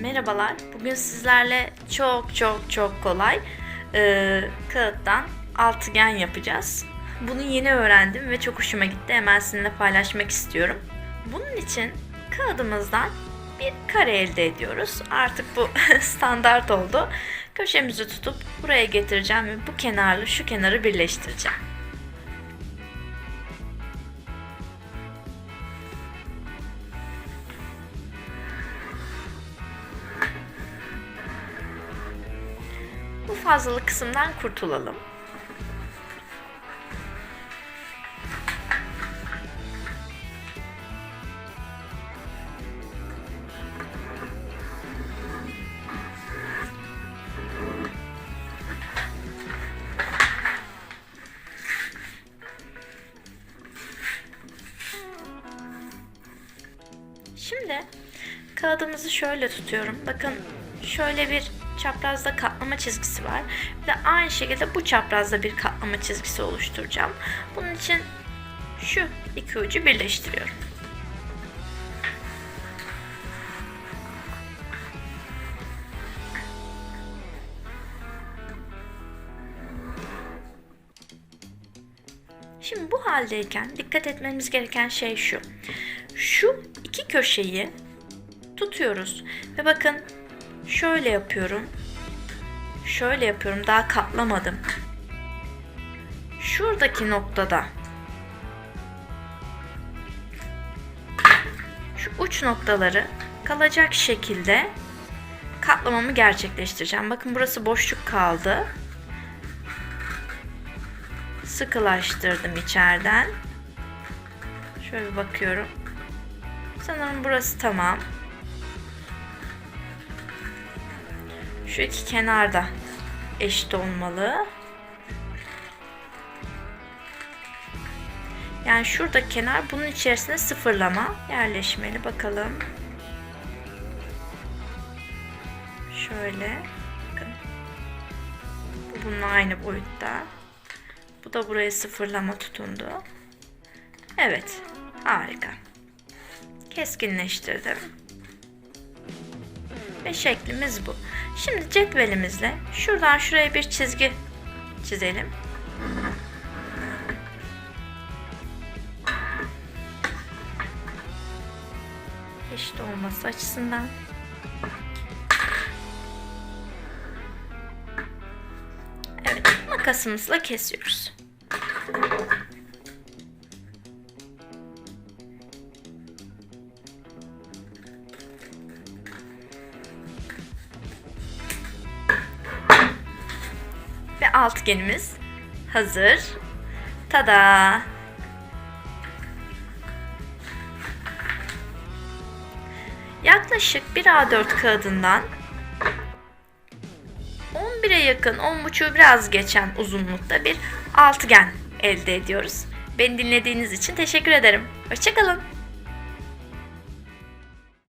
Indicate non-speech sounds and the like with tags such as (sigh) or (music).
Merhabalar. Bugün sizlerle çok çok çok kolay e, kağıttan altıgen yapacağız. Bunu yeni öğrendim ve çok hoşuma gitti. Hemen sizinle paylaşmak istiyorum. Bunun için kağıdımızdan bir kare elde ediyoruz. Artık bu (laughs) standart oldu. Köşemizi tutup buraya getireceğim ve bu kenarla şu kenarı birleştireceğim. Bu fazlalık kısımdan kurtulalım. Şimdi kağıdımızı şöyle tutuyorum. Bakın şöyle bir çaprazda katlama çizgisi var. De aynı şekilde bu çaprazda bir katlama çizgisi oluşturacağım. Bunun için şu iki ucu birleştiriyorum. Şimdi bu haldeyken dikkat etmemiz gereken şey şu. Şu iki köşeyi tutuyoruz ve bakın şöyle yapıyorum. Şöyle yapıyorum. Daha katlamadım. Şuradaki noktada şu uç noktaları kalacak şekilde katlamamı gerçekleştireceğim. Bakın burası boşluk kaldı. Sıkılaştırdım içeriden. Şöyle bakıyorum. Sanırım burası tamam. Şu iki kenarda eşit olmalı. Yani şurada kenar bunun içerisine sıfırlama yerleşmeli. Bakalım. Şöyle. Bakın. Bu bununla aynı boyutta. Bu da buraya sıfırlama tutundu. Evet. Harika. Keskinleştirdim. Ve şeklimiz bu. Şimdi cetvelimizle şuradan şuraya bir çizgi çizelim. Eşit olması açısından. Evet, makasımızla kesiyoruz. Ve altıgenimiz hazır. Tada! Yaklaşık bir A4 kağıdından 11'e yakın, 10.5'u biraz geçen uzunlukta bir altıgen elde ediyoruz. Beni dinlediğiniz için teşekkür ederim. Hoşçakalın.